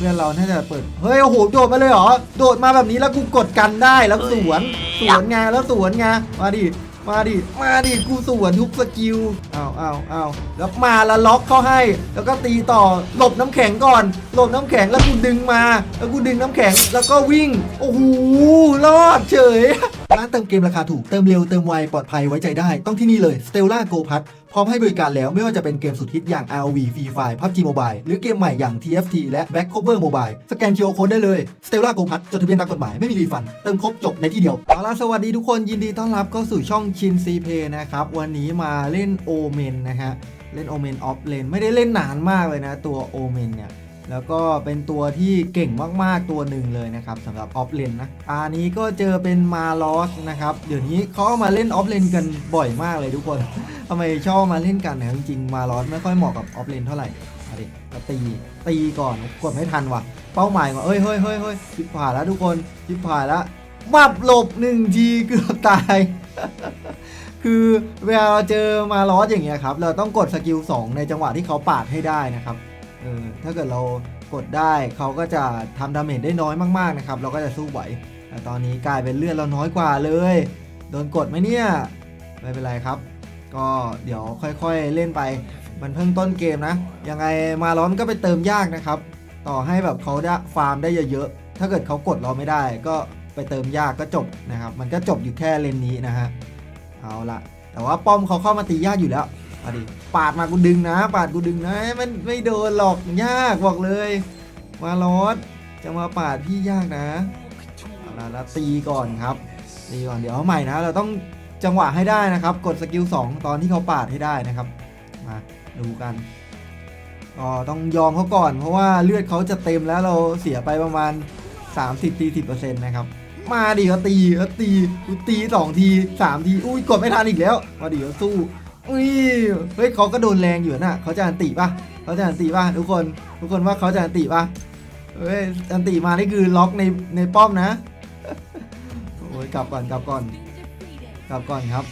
พื่อนเราน่าจะเปิด เฮ้ย โอ้โห โดดมาเลยเหรอ โดดมาแบบนี้แล้วกูกดกันได้แล้วสวน สวนไงแล้วสวนไง มาดิ มาดิ มาดิ กูสวนทุกสกิลอ้าวอ้าวอ้าวแล้วมาแล้วล็อกเข้าให้ แล้วก็ตีต่อ หลบน้ำแข็งก่อน หลบน้ำแข็งแล้วกูดึงมา แล้วกูดึงน้ำแข็ง แล้วก็วิ่ง โอ้โห รอดเฉยร้านเติมเกมราคาถูก เติมเร็ว เติมไว ปลอดภัย ไว้ใจได้ ต้องที่นี่เลย Stella Go Pass พร้อมให้บริการแล้วไม่ว่าจะเป็นเกมสุดฮิตอย่าง ROV Free Fire PUBG Mobile หรือเกมใหม่อย่าง TFT และ Back Cover Mobile สแกน QR Code ได้เลย Stella Go p a s จดทะเบียนตามกฎหมายไม่มีรีฟัน เติมครบจบในที่เดียว เอาล่ะ สวัสดีทุกคนยินดีต้อนรับเข้าสู่ช่องชินซีเพนะครับ วันนี้มาเล่นโอเมนนะฮะ เล่นโอเมนออฟเลนไม่ได้เล่นนานมากเลยนะ ตัวโอเมนเนี่ย แล้วก็เป็นตัวที่เก่งมากๆตัวหนึ่งเลยนะครับสำหรับออฟเลนนะอันนี้ก็เจอเป็นมาลอสนะครับ เดี๋ยวนี้เขามาเล่นออฟเลนกันบ่อยมากเลยทุกคนทำไมชอบมาเล่นกันนะจริงๆมาลอสไม่ค่อยเหมาะกับออฟเลนเท่าไหร่เอาดิก็ตีตีก่อนกดไม่ทันว่ะ เป้าหมายก่อนเอ้ยเฮ้ยเฮ้ยเฮ้ยชิบผ่านแล้วทุกคนชิบผ่านแล้วมับหลบหนึ่งทีเกือบตาย คือเวลาเราเจอมาลอสอย่างเงี้ยครับ เราต้องกดสกิล2ในจังหวะที่เขาปาดให้ได้นะครับ เออถ้าเกิดเรากดได้เขาก็จะทำดาเมจได้น้อยมากๆนะครับ เราก็จะสู้ไหวแต่ตอนนี้กลายเป็นเลือดเราน้อยกว่าเลย โดนกดไหมเนี่ยไม่เป็นไรครับ ก็เดี๋ยวค่อยๆเล่นไป มันเพิ่งต้นเกมนะ ยังไงมาล้อมก็ไปเติมยากนะครับ ต่อให้แบบเขาได้ฟาร์มได้เยอะๆ ถ้าเกิดเขากดเราไม่ได้ ก็ไปเติมยากก็จบนะครับ มันก็จบอยู่แค่เลนนี้นะฮะ เอาละแต่ว่าป้อมเขาเข้ามาตียากอยู่แล้ว มาดิปาดมากูดึงนะ ปาดกูดึงนะมันไม่โดนหรอกยากบอกเลย มาลอสจะมาปาดพี่ยากนะเอาละแล้วตีก่อนครับตีก่อนเดี๋ยวเอาใหม่นะ เราต้องจังหวะให้ได้นะครับ กดสกิล2ตอนที่เขาปาดให้ได้นะครับ มาดูกันก็ต้องยอมเขาก่อน เพราะว่าเลือดเขาจะเต็มแล้วเราเสียไปประมาณ 30-40%นะครับมาดิเขาตีเขาตีกูตีสองทีสามที อุ้ยกดไม่ทันอีกแล้ว มาดิเขาสู้ อุ้ยเฮ้ยเขาก็โดนแรงอยู่น่ะเขาจะอันติป่ะเขาจะอันติป่ะทุกคนทุกคนว่าเขาจะอันติป่ะเฮ้ยอันติมานี่คือล็อกในในป้อมนะโอ้ยกลับก่อนกลับก่อนกลับก่อนครับ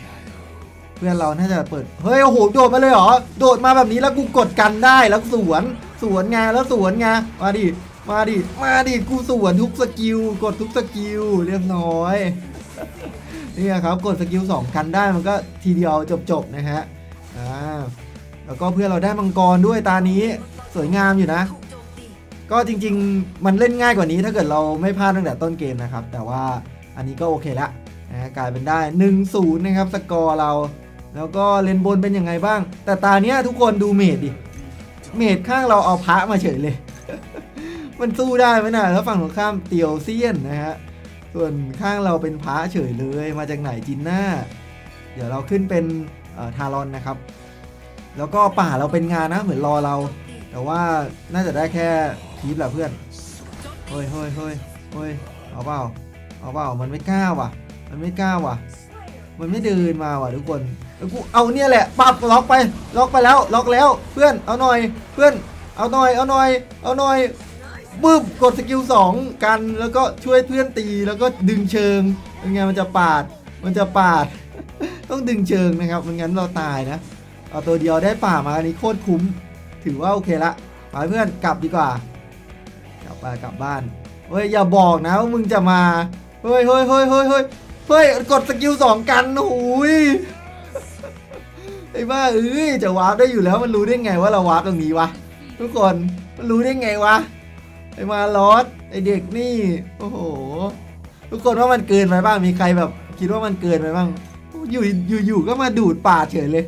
เพื่อนเราน่าจะเปิดเฮ้ยโอ้โหโดดมาเลยเหรอโดดมาแบบนี้แล้วกูกดกันได้แล้วสวนสวนไงแล้วสวนไงมาดิมาดิมาดิกูสวนทุกสกิลกดทุกสกิลเรียบร้อย นี่ครับกดสกิล2กันได้มันก็ทีเดียวจบๆนะฮะอ่าแล้วก็เพื่อเราได้มังกรด้วยตานี้สวยงามอยู่นะ ก็จริงๆ มันเล่นง่ายกว่านี้ถ้าเกิดเราไม่พลาดตั้งแต่ต้นเกมนะครับ แต่ว่าอันนี้ก็โอเคละนะกลายเป็นได้ 1-0 นะครับ สกอร์เรา แล้วก็เลนบนเป็นยังไงบ้าง แต่ตาเนี้ยทุกคนดูเมดดิ เมดข้างเราเอาพระมาเฉยเลย มันสู้ได้ไหมนะแล้วฝั่งตรงข้ามเตียวเซียนนะฮะ ส่วนข้างเราเป็นพระเฉยเลยมาจากไหนจินหน้า เดี๋ยวเราขึ้นเป็นทารอนนะครับ แล้วก็ป่าเราเป็นงานนะเหมือนรอเรา แต่ว่าน่าจะได้แค่ทีปแหละเพื่อนเฮ้ยเฮ้ยเฮ้ยเฮ้ยเอาเปล่าเอาเปล่ามันไม่กล้าว่ะ มันไม่กล้าว่ะ มันไม่เดินมาว่ะทุกคนแล้วกูเอาเนี่ยแหละปับล็อกไปล็อกไปแล้วล็อกแล้วเพื่อนเอาหน่อยเพื่อนเอาหน่อยเอาหน่อยเอาหน่อย บึ้มกดสกิลสองกันแล้วก็ช่วยเพื่อนตีแล้วก็ดึงเชิงเป็นไงมันจะปาด มันจะปาด ต้องดึงเชิงนะครับไม่งั้นเราตายนะเอาตัวเดียวได้ป่ามาอันนี้โคตรคุ้ม ถือว่าโอเคละไปเพื่อนกลับดีกว่า กลับไปกลับบ้านเฮ้ยอย่าบอกนะว่ามึงจะมาเฮ้ยเฮ้ยเฮ้ยเฮ้ยเฮ้ยเฮ้ยกดสกิลสองกันโอ้ยไอ้บ้าเอ้ยจะวาร์ปได้อยู่แล้วมันรู้ได้ไงว่าเราวาร์ปตรงนี้วะทุกคนมันรู้ได้ไงวะ ไอ้มาลอสไอ้เด็กนี่ โอ้โห ทุกคนว่ามันเกินไปบ้างมีใครแบบ คิดว่ามันเกินไปบ้าง อยู่อยู่อยู่ก็มาดูดป่าเฉยเลย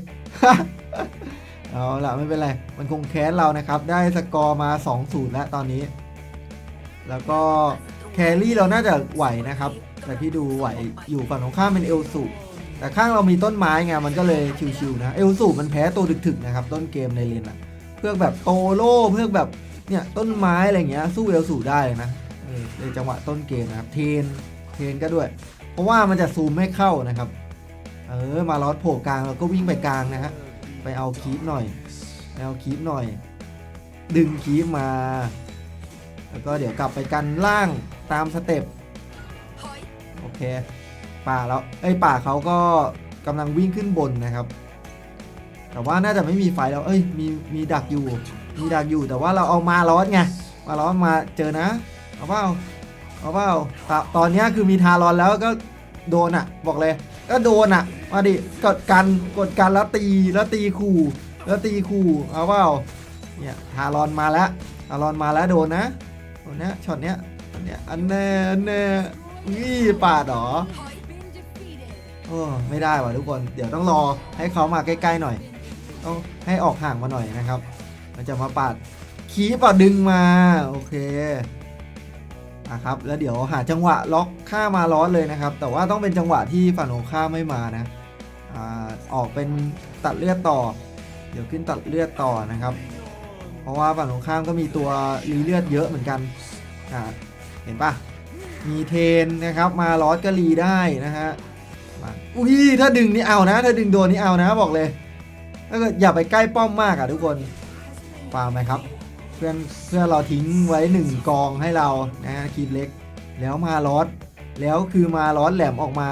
เอาละไม่เป็นไร มันคงแค้นเรานะครับ ได้สกอร์มา 2-0 แล้วตอนนี้ แล้วก็แครี่เราน่าจะไหวนะครับ แต่ที่ดูไหวอยู่ฝั่งตรงข้ามเป็นเอลสูแต่ข้างเรามีต้นไม้ไงมันก็เลยชิวๆนะ เอลสูมันแพ้ตัวถึกๆนะครับ ต้นเกมในเลนอะเพื่อแบบโตโล่เพื่อแบบ เนี่ยต้นไม้อะไรเงี้ยสู้เอลสูได้เลยนะเออในจังหวะต้นเกมนะครับเทนเทนก็ด้วย เพราะว่ามันจะซูมไม่เข้านะครับ เออมาลอดโผล่กลางเราก็วิ่งไปกลางนะฮะไปเอาคีปหน่อยไปเอาคีปหน่อย ดึงคีปมา แล้วก็เดี๋ยวกลับไปกันล่างตามสเต็ปโอเค ป่าแล้วไอ้ยป่าเขาก็กำลังวิ่งขึ้นบนนะครับ แต่ว่าน่าจะไม่มีไฟแล้ว เอ้ยมีมีดักอยู่ มีดักอยู่แต่ว่าเราเอามาลอสไงมาล้อมาเจอนะเอาเปล่าเอาเปล่าตตอนนี้คือมีทารอนแล้วก็โดนอะ บอกเลย ก็โดนอะมาดิกดกันกดกันแล้วตีแล้วตีขู่แล้วตีขู่เอาเปล่าเนี่ยทารอนมาแล้วทารอนมาแล้วโดนนะโดนนี้ช็อตเนี้ยอันเนี้ยอันแน่อันแน่นี่ปาดเหรอโอ้ไม่ได้ว่ะทุกคน เดี๋ยวต้องรอให้เขามาใกล้ๆหน่อย ต้องให้ออกห่างมาหน่อยนะครับ มันจะมาปาดคีปอะดึงมา โอเคอะครับ แล้วเดี๋ยวหาจังหวะล็อกค่ามาร้อเลยนะครับ แต่ว่าต้องเป็นจังหวะที่ฝั่งของข้าไม่มานะอ่าออกเป็นตัดเลือดต่อ เดี๋ยวขึ้นตัดเลือดต่อนะครับ เพราะว่าฝั่งของข้ามก็มีตัวรีเลือดเยอะเหมือนกันอ่าเห็นปะมีเทนนะครับ มาลอสก็รีได้นะฮะอุ้ยถ้าดึงนี่เอานะ ถ้าดึงโดนนี่เอานะบอกเลยถ้าเกิดอย่าไปใกล้ป้อมมากอะทุกคน ฟาร์มไหมครับ เพื่อนเพื่อเราทิ้งไว้หนึ่งกองให้เรานะฮะคีบเล็ก แล้วมาลอสแล้วคือมาลอสแหลมออกมา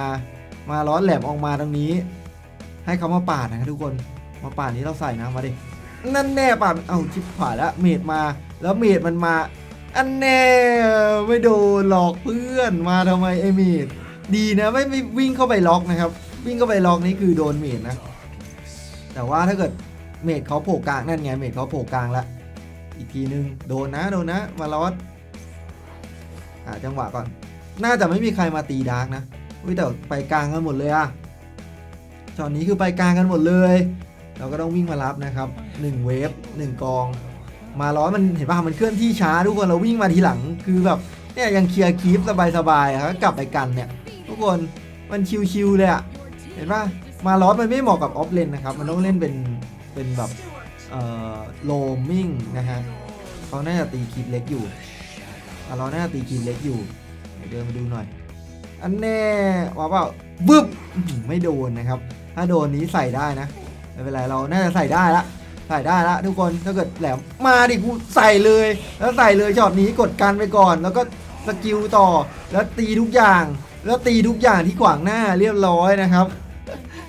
มาลอสแหลมออกมาตรงนี้ ให้เขามาปาดนะครับทุกคนมาปาดนี้เราใส่นะมาดินั่นแน่ปาดเอาชิบผ่านแล้วเมดมา แล้วเมดมันมา อันแน่ไม่โดนหลอกเพื่อนมาทำไมไอเมดดีนะไม่ไม่วิ่งเข้าไปล็อกนะครับ วิ่งเข้าไปล็อกนี่คือโดนเมดนะแต่ว่าถ้าเกิด เมดเขาโผล่กลางนั่นไงเมดเขาโผล่กลางละอีกทีนึงโดนนะโดนนะมาลอสหาจังหวะก่อน น่าจะไม่มีใครมาตีดาร์กนะอุ้ยแต่ไปกลางกันหมดเลยอะตอนนี้คือไปกลางกันหมดเลย เราก็ต้องวิ่งมารับนะครับ1เวฟ1กอง มาล้อมันเห็นป่ะมันเคลื่อนที่ช้าทุกคนเราวิ่งมาทีหลังคือแบบเนี่ยยังเคลียร์คีฟสบายๆอะครับกลับไปกันเนี่ย ทุกคนมันชิวๆเลยอะเห็นป่ะมาล้อมันไม่เหมาะกับออฟเลนนะครับมันต้องเล่นเป็น เป็นแบบเอ่อโลมิงนะฮะเขาน่าจะตีคีฟเล็กอยู่มาน่าจะตีคีฟเล็กอยู่ เดินมาดูหน่อย อันแน่ว่าเปล่าบึ๊บไม่โดนนะครับ ถ้าโดนนี้ใส่ได้นะ ไม่เป็นไร เราน่าจะใส่ได้ละ ใส่ได้ละทุกคน ถ้าเกิดแหลม มาดิกูใส่เลย แล้วใส่เลยช็อตนี้กดกันไปก่อน แล้วก็สกิลต่อ แล้วตีทุกอย่าง แล้วตีทุกอย่างที่ขวางหน้าเรียบร้อยนะครับ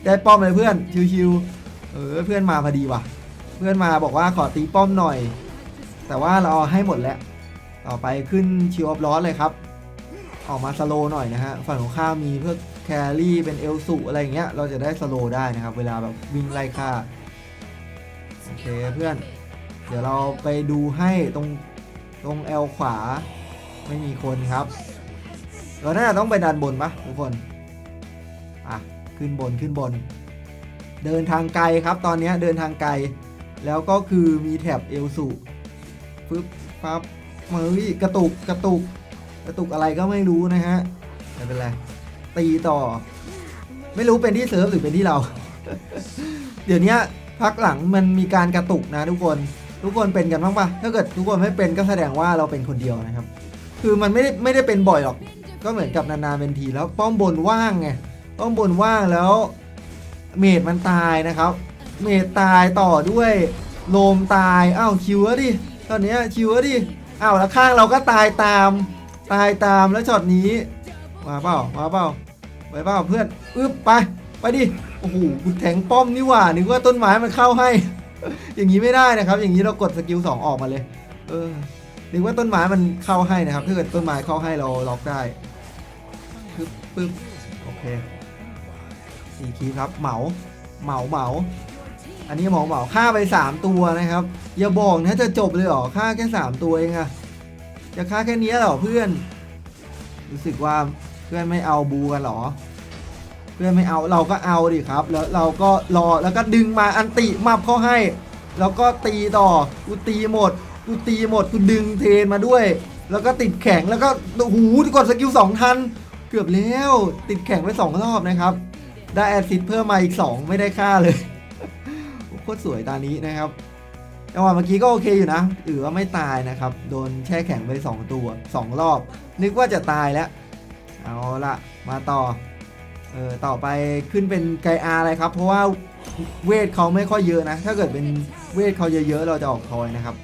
ได้ป้อมเลยเพื่อน ชิวๆ เออเพื่อนมาพอดีว่ะ เพื่อนมาบอกว่าขอตีป้อมหน่อย แต่ว่าเราให้หมดแล้ว ต่อไปขึ้นชิวออฟลอสเลยครับ ออกมาสโลหน่อยนะฮะฝั่งของข้ามีเพื่อแครี่เป็นเอลสุอะไรอย่างเงี้ย เราจะได้สโลได้นะครับ เวลาแบบวิ่งไล่ฆ่าโอเคเพื่อน เดี๋ยวเราไปดูให้ตรงตรงแอลขวาไม่มีคนครับ เราน่าจะต้องไปดันบนปะทุกคน อะ ขึ้นบนขึ้นบน เดินทางไกลครับ ตอนนี้เดินทางไกล แล้วก็คือมีแถบเอลสุปึ๊บปั๊บมือกระตุกกระตุก กระตุกอะไรก็ไม่รู้นะฮะไม่เป็นไรตีต่อ ไม่รู้เป็นที่เซิร์ฟหรือเป็นที่เรา เดี๋ยวนี้พักหลังมันมีการกระตุกนะทุกคนทุกคนเป็นกันบ้างปะถ้าเกิดทุกคนไม่เป็นก็แสดงว่าเราเป็นคนเดียวนะครับ คือมันไม่ได้ไม่ได้เป็นบ่อยหรอก ก็เหมือนกับนานๆเป็นทีแล้วป้อมบนว่างไงป้อมบนว่างแล้ว เมดมันตายนะครับ เมดตายต่อด้วยโลมตายอ้าวคิวอะดิตอนนี้คิวอะดิอ้าวแล้วข้างเราก็ตายตามตายตามแล้วช็อตนี้มาเปล่ามาเปล่าไปเปล่าเพื่อนอึ๊บไปไปดิโอ้โหกูแทงป้อมนี่หว่านึกว่าต้นไม้มันเข้าให้ อย่างนี้ไม่ได้นะครับ อย่างนี้เรากดสกิลสองออกมาเลย เออนึกว่าต้นไม้มันเข้าให้นะครับถ้าเกิดต้นไม้เข้าให้เราล็อกได้ปึ๊บปึ๊บโอเค สี่คีครับเหมาเหมาเหมา อันนี้เหมาเหมาฆ่าไปสามตัวนะครับ อย่าบอกนะจะจบเลยเหรอฆ่าแค่สามตัวเองอะจะฆ่าแค่นี้เหรอเพื่อน รู้สึกว่าเพื่อนไม่เอาบูกันหรอ เพื่อนไม่เอาเราก็เอาดิครับ แล้วเราก็รอแล้วก็ดึงมาอันติมับเข้าให้ แล้วก็ตีต่อกูตีหมดกูตีหมดกูดึงเทนมาด้วย แล้วก็ติดแข็งแล้วก็โอ้โหกดสกิลสองทันเกือบแล้วติดแข็งไปสองรอบนะครับ ได้แอดซิดเพิ่มมาอีก 2 ไม่ได้ค่าเลยโคตรสวยตานี้นะครับจังหวะเมื่อกี้ก็โอเคอยู่นะถือว่าไม่ตายนะครับ โดนแช่แข็งไป 2 ตัว 2 รอบ นึกว่าจะตายแล้ว เอาละมาต่อ เออต่อไปขึ้นเป็นไกอาอะไรครับ เพราะว่าเวทเขาไม่ค่อยเยอะนะ ถ้าเกิดเป็นเวทเขาเยอะๆเราจะออกทอยนะครับ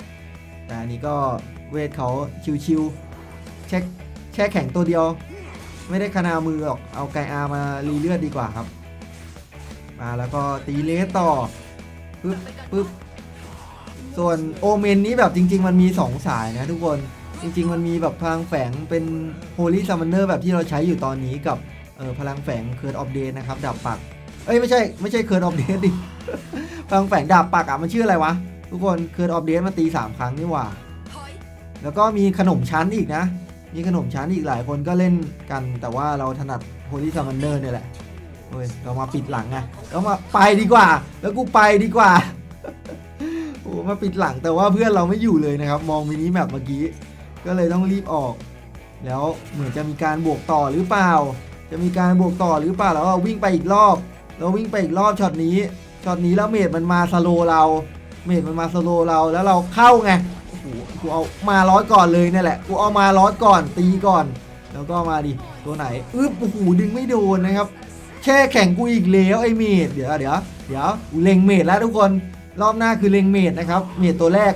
แต่อันนี้ก็เวทเขาชิวๆแช่แช่แข็งตัวเดียว ไม่ได้คนามือหรอก เอาไกอามารีเลือดดีกว่าครับ มาแล้วก็ตีเลสต่อปึ๊บปึ๊บส่วนโอเมนนี้แบบจริง ๆ มันมี 2 สายนะทุกคนจริง ๆ มันมีแบบพลังแฝงเป็นโฮลี่ซัมมอนเนอร์แบบที่เราใช้อยู่ตอนนี้กับเออพลังแฝงเคิร์ดออฟเดนนะครับดาบปัก เอ้ย ไม่ใช่ ไม่ใช่เคิร์ดออฟเดนดิ พลังแฝงดาบปักอะ มันชื่ออะไรวะ ทุกคนเคิร์ดออฟเดนมาตี 3 ครั้งนี่หว่า แล้วก็มีขนมชั้นอีกนะ มีขนมชั้นอีกหลายคนก็เล่นกัน แต่ว่าเราถนัดโฮลี่ซัมมอนเนอร์เนี่ยแหละเฮ้ยเรามาปิดหลังไงเรามาไปดีกว่า แล้วกูไปดีกว่าโอ้มาปิดหลังแต่ว่าเพื่อนเราไม่อยู่เลยนะครับ มองมินิแมปเมื่อกี้ ก็เลยต้องรีบออก แล้วเหมือนจะมีการบวกต่อหรือเปล่า จะมีการบวกต่อหรือเปล่าแล้ววิ่งไปอีกรอบ เราวิ่งไปอีกรอบช็อตนี้ช็อตนี้แล้วเมดมันมาสโลเรา เมดมันมาสโลเราแล้วเราเข้าไง กูเอามาร้อยก่อนเลยนี่แหละ กูเอามาร้อยก่อนตีก่อน แล้วก็มาดิ ตัวไหนอึ๊บโอ้โหดึงไม่โดนนะครับแช่แข่งกูอีกแล้วไอ้เมดเดี๋ยวเดี๋ยวเดี๋ยวกูเล็งเมดแล้วทุกคน รอบหน้าคือเล็งเมดนะครับ เมดตัวแรก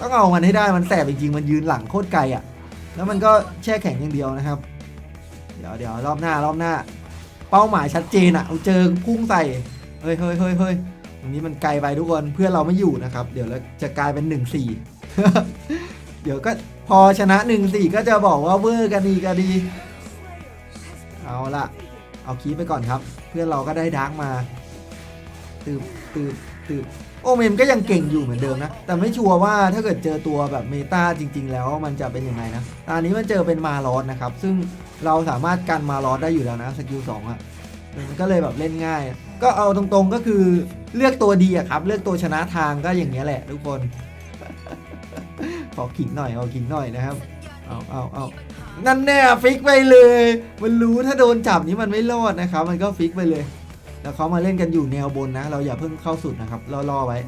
ต้องเอามันให้ได้ มันแสบจริงๆ มันยืนหลังโคตรไกลอะ แล้วมันก็แช่แข็งอย่างเดียวนะครับ เดี๋ยวเดี๋ยวรอบหน้ารอบหน้า เป้าหมายชัดเจนอะ เอาเจอพุ่งใส่ เฮ้ยเฮ้ยเฮ้ยเฮ้ยตรงนี้มันไกลไปทุกคน เพื่อนเราไม่อยู่นะครับ เดี๋ยวเราจะกลายเป็นหนึ่งสี่ เดี๋ยวก็พอชนะหนึ่งสี่ก็จะบอกว่าเวอร์กันดีกันดี เอาละเอาคีไปก่อนครับ เพื่อนเราก็ได้ดาร์กมาตืบตืบตืบโอเมนก็ยังเก่งอยู่เหมือนเดิมนะ แต่ไม่ชัวร์ว่าถ้าเกิดเจอตัวแบบเมตาจริง ๆ แล้วมันจะเป็นยังไงนะตอนนี้มันเจอเป็นมาลอสนะครับ ซึ่งเราสามารถกันมาลอสได้อยู่แล้วนะสกิลสองอะมันก็เลยแบบเล่นง่าย ก็เอาตรงๆก็คือเลือกตัวดีอะครับ เลือกตัวชนะทางก็อย่างเงี้ยแหละทุกคน ขอขิงหน่อยขอขิงหน่อยนะครับเอาเอาเอานั่นแน่ฟิกไปเลย มันรู้ถ้าโดนจับนี้มันไม่รอดนะครับ มันก็ฟิกไปเลย แล้วเขามาเล่นกันอยู่แนวบนนะ เราอย่าเพิ่งเข้าสุดนะครับรอรอไว้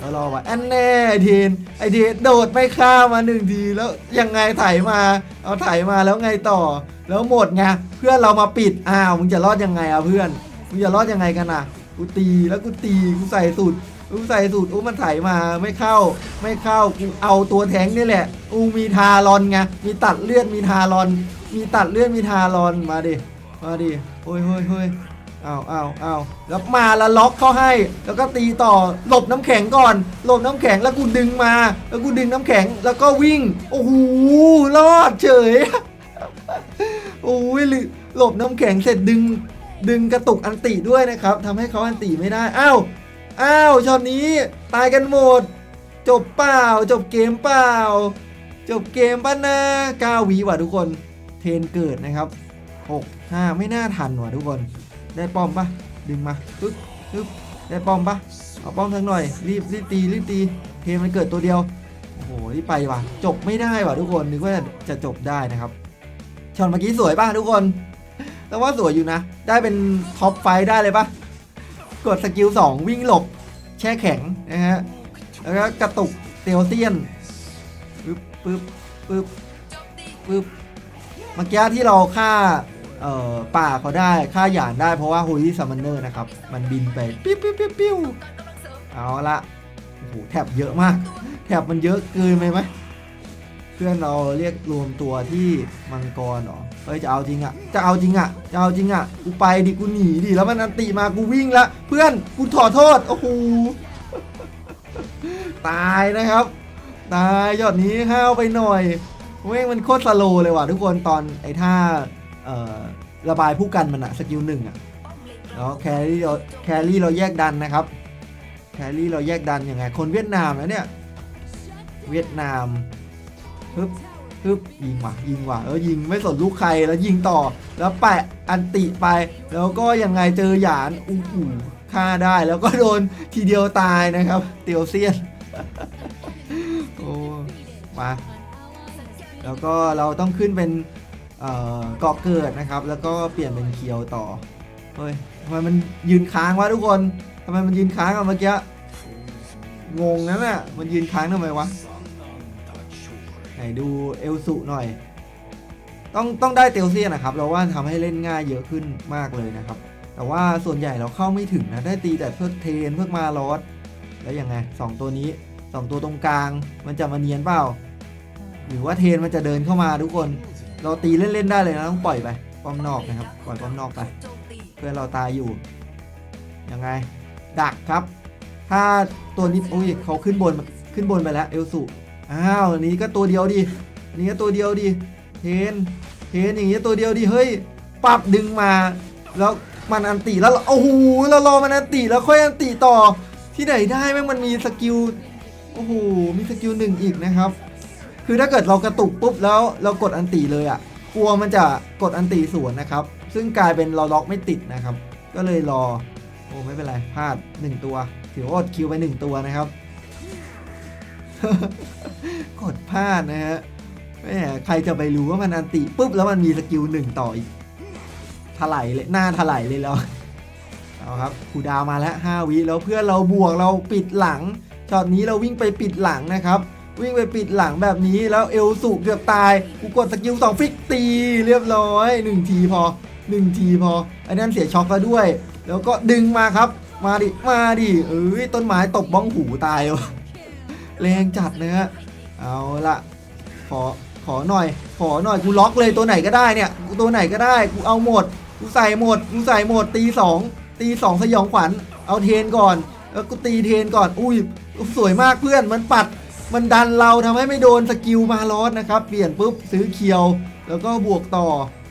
รอรอไว้อันแน่ไอเทนไอเทนโดดไม่ข้ามมาหนึ่งทีแล้วยังไงไถมา เอาไถมาแล้วไงต่อ แล้วหมดไงเพื่อนเรามาปิดอ้าวมึงจะรอดยังไงอะเพื่อนมึงจะรอดยังไงกันอะกูตีแล้วกูตีกูใส่สุด กูใส่สุดอู้มันไถมาไม่เข้า ไม่เข้ากูเอาตัวแทงนี่แหละอูมีทารอนไงมีตัดเลือดมีทารอน มีตัดเลือดมีทารอนมาดิมาดิโอ้ยเฮ้ยเฮ้ยเอาเอาเอาแล้วมาแล้วล็อกเข้าให้ แล้วก็ตีต่อหลบน้ำแข็งก่อน หลบน้ำแข็งแล้วกูดึงมา แล้วกูดึงน้ำแข็งแล้วก็วิ่ง โอ้โหรอดเฉยโอ้ยหหลบน้ำแข็งเสร็จดึง ดึงกระตุกอันติด้วยนะครับทำให้เขาอันติไม่ได้อ้าว อ้าวช็อตนี้ตายกันหมด จบเปล่า จบเกมเปล่า จบเกมป้านะ9วีว่ะทุกคน เทนเกิดนะครับ6 5ไม่น่าทันว่ะทุกคน ได้ป้อมปะดึงมาปึ๊บปึ๊บได้ป้อมปะเอาป้อมทั้งหน่อย รีบรีบตีรีบตีเทมันเกิดตัวเดียวโอ้โหรีบไปว่ะ จบไม่ได้ว่ะทุกคนนึกว่าจะจบได้นะครับช็อตเมื่อกี้สวยป่ะทุกคนแต่ว่าสวยอยู่นะ ได้เป็นท็อปไฟได้เลยป่ะ กดสกิล2 วิ่งหลบ แช่แข็งนะฮะ แล้วก็กระตุกเตียวเซียนปึ๊บปึ๊บปึ๊บปึ๊บเมื่อกี้ที่เราฆ่าเอ่อป่าเขาได้ฆ่าหยานได้เพราะว่าฮุยซัมมอนเนอร์นะครับ มันบินไปปิ้วปิ้วปิ้วปิ้วเอาละโอ้โหแถบเยอะมาก แถบมันเยอะเกินไปไหม เพื่อนเราเรียกรวมตัวที่มังกรเหรอเฮ้ยจะเอาจริงอะจะเอาจริงอะจะเอาจริงอะกูไปดิกูหนีดิแล้วมันอันติมากูวิ่งละเพื่อนกูขอโทษโอ้โหตายนะครับ ตายยอดนี้ห้าวไปหน่อยเว้ยมันโคตรสโลเลยว่ะทุกคนตอนไอ้ท่าระบายผู้กันมันอะสกิลหนึ่งอะแล้วแครี่เราแครี่เราแยกดันนะครับ แครี่เราแยกดันยังไงคนเวียดนามนะเนี่ยเวียดนาม ฮึบฮึบยิงว่ะยิงว่ะเออยิงไม่สนลูกใครแล้วยิงต่อ แล้วแปะอันติไป แล้วก็ยังไงเจอหยานอู้หูฆ่าได้แล้วก็โดนทีเดียวตายนะครับ เตียวเซียนโอ้มาแล้วก็เราต้องขึ้นเป็นเกาะเกิดนะครับ แล้วก็เปลี่ยนเป็นเคียวต่อเฮ้ยทำไมมันยืนค้างวะทุกคนทำไมมันยืนค้างอะเมื่อกี้งงนั่นน่ะมันยืนค้างทำไมวะ ไหนดูเอลสุหน่อย ต้องต้องได้เตลเซียนนะครับ เราว่าทำให้เล่นง่ายเยอะขึ้นมากเลยนะครับ แต่ว่าส่วนใหญ่เราเข้าไม่ถึงนะ ได้ตีแต่เพื่อเทนเพื่อมาลอสแล้วยังไงสองตัวนี้สองตัวตรงกลาง มันจะมาเนียนเปล่า หรือว่าเทนมันจะเดินเข้ามาทุกคน เราตีเล่นๆได้เลยนะต้องปล่อยไปป้อมนอกนะครับปล่อยป้อมนอกไปเพื่อนเราตายอยู่ยังไง ดักครับ ถ้าตัวนี้อุ้ยเขาขึ้นบนขึ้นบนไปแล้วเอลสุ อ้าวนี้ก็ตัวเดียวดิอันนี้ก็ตัวเดียวดิเทนเทนอย่างเงี้ยตัวเดียวดิเฮ้ยปับดึงมา แล้วมันอันติแล้วโอ้โหเรารอมันอันติแล้วค่อยอันติต่อที่ไหนได้แม่งมันมีสกิลโอ้โหมีสกิลหนึ่งอีกนะครับ คือถ้าเกิดเรากระตุกปุ๊บแล้วเรากดอันติเลยอะ่ะกลัวมันจะกดอันติสวนนะครับ ซึ่งกลายเป็นเราล็อกไม่ติดนะครับ ก็เลยรอโอ้ไม่เป็นไรพลาดหนึ่งตัวถือว่าอดคิวไปหนึ่งตัวนะครับ กดพลาดนะฮะแหมใครจะไปรู้ว่ามันอันติปุ๊บแล้วมันมีสกิลหนึ่งต่ออีกถลายเลยหน้าถลายเลยแล้วเอาครับคูดาวมาแล้ว5วิแล้วเพื่อนเราบวกเราปิดหลังช็อตนี้เราวิ่งไปปิดหลังนะครับวิ่งไปปิดหลังแบบนี้แล้วเอลสุเกือบตายกูกดสกิลสองฟิกตีเรียบร้อย1ทีพอ1ทีพออันนั้นเสียช็อกแล้วด้วย แล้วก็ดึงมาครับ มาดิมาดิเอ้ยต้นไม้ตบบ้องหูตายวะแรงจัดนะฮะ เอาละขอขอหน่อย ขอหน่อยกูล็อกเลยตัวไหนก็ได้เนี่ยกูตัวไหนก็ได้กูเอาหมดกูใส่หมดกูใส่หมดตีสองตีสองสยองขวัญเอาเทนก่อนแล้วกูตีเทนก่อนอุ้ยสวยมากเพื่อนมันปัด มันดันเราทำให้ไม่โดนสกิลมาลอสนะครับ เปลี่ยนปุ๊บซื้อเคียว แล้วก็บวกต่อ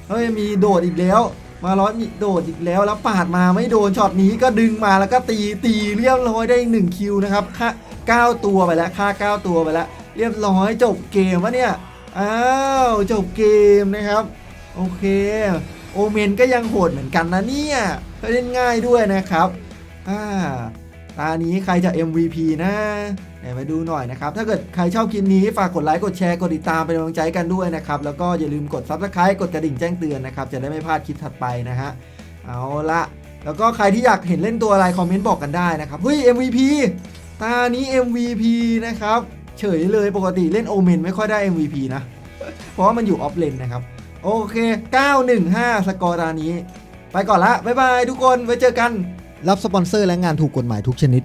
เฮ้ยมีโดดอีกแล้ว มาลอสมีโดดอีกแล้วแล้วปาดมาไม่โดนช็อตนี้ก็ดึงมาแล้วก็ตีตีเรียบร้อยได้หนึ่งคิวนะครับค่าเก้าตัวไปแล้วค่าเก้าตัวไปแล้ว เรียบร้อยจบเกมวะเนี่ยอ้าวจบเกมนะครับ โอเค โอเมนก็ยังโหดเหมือนกันนะเนี่ยเล่นง่ายด้วยนะครับอ่าตานี้ใครจะ MVP นะไหนมาดูหน่อยนะครับ ถ้าเกิดใครชอบคลิปนี้ ฝากกดไลค์ กดแชร์ กดติดตามเป็นกำลังใจกันด้วยนะครับ แล้วก็อย่าลืมกด Subscribe กดกระดิ่งแจ้งเตือนนะครับ จะได้ไม่พลาดคลิปถัดไปนะฮะ เอาละแล้วก็ใครที่อยากเห็นเล่นตัวอะไร คอมเมนต์บอกกันได้นะครับ เฮ้ย MVP ตานี้ MVP นะครับ เฉยเลยปกติเล่นโอเมนไม่ค่อยได้ MVP นะ เพราะว่ามันอยู่ออฟเลนนะครับ โอเค 915 สกอร์ตานี้ ไปก่อนละ บ๊ายบายทุกคน ไว้เจอกัน รับสปอนเซอร์และงานถูกกฎหมายทุกชนิด